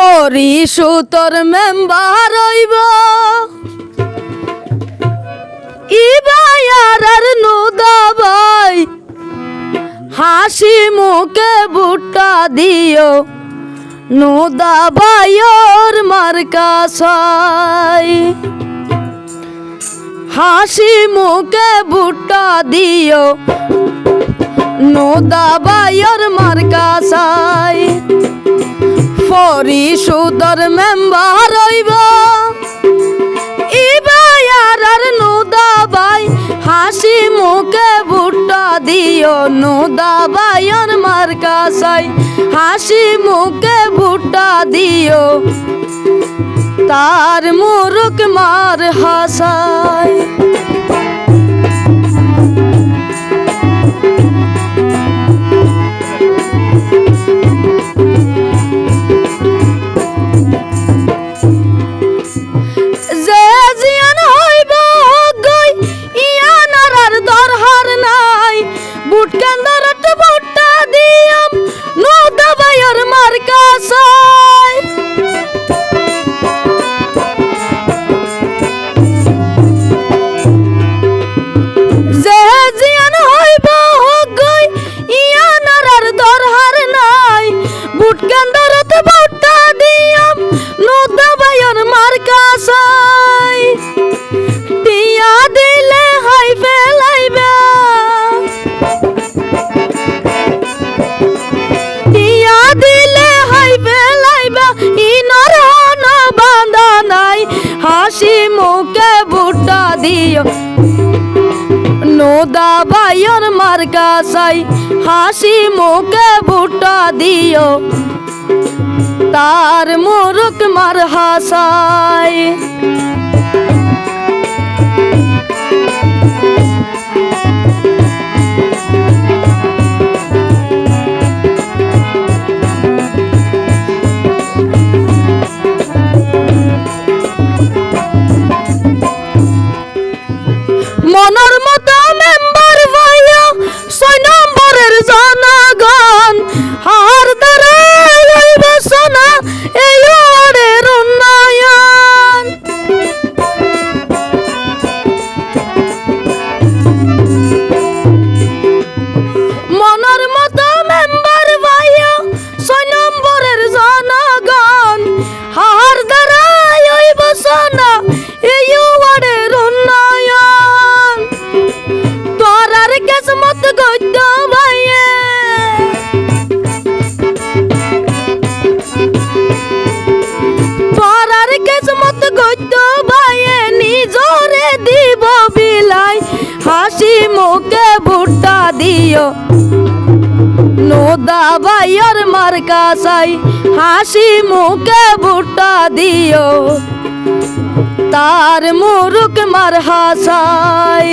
পরিষুতর member হইব। ইবায়ার নুদাবাই, হাসি মুখে বুট্টা দিও। নুদাবাইর মার্কা সাই হাসি মুখে বুট্টা দিও। নুদাবাইর মার্কা সাই পরিষদর মেম্বার হইব। ইবায়ার আর নুদাবাই হাসি মুখে ভুট্টা দিও। নুদাবাইয়ের মার্কা সাই হাসি মুখে ভুট্টা দিও। তার মুরুক মার হাসায় দাবাইর মার্কা সাই টিয়া দিলে হাই ফেলাইবা। টিয়া দিলে হাই ফেলাইবা। ইনর হন বাঁধা নাই। হাসি মুখে বুট্টা দিও। নোদা বাইর মার্কা সাই হাসি মুখে বুট্টা দিও। তার মুরুক মার হাসায়। দিব বিলাই। হাসি মুখে ভুট্টা দিও। নোদা ভাইয়ের মার্কা চাই। হাসি মুখে ভুট্টা দিও। তার মুরুক মার হাসায়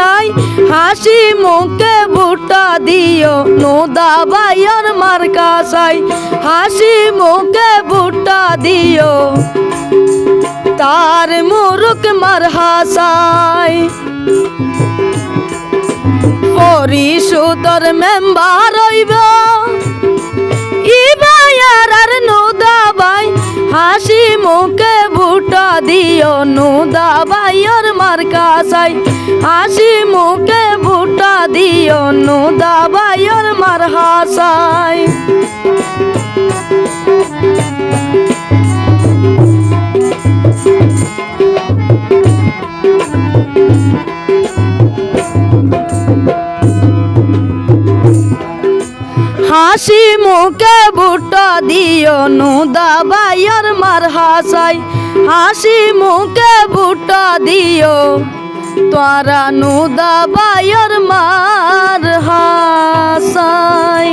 নাই। হাসি মুখে ভুট্টা দিও, নোদা বাইর মার্কা সাই হাসি মুখে ভুট্টা দিও, তার মুরুক মার হাসায় পরিষদর মেম্বার হইব। ইবায়ার আর নোদাবাই হাসি মুখে ভুটা দিও নুদা বাইয়ের মার্কা চাই। হাসি মুখে ভুটা দিও নুদা বাইয়ের মার হাসাই হাসি মুখে বুটো দিও নুদা বাইয়ের মার হাসাই হাসি মুখে ভুটা দিও তোরা নুদা দাবায়র মার হাসাই।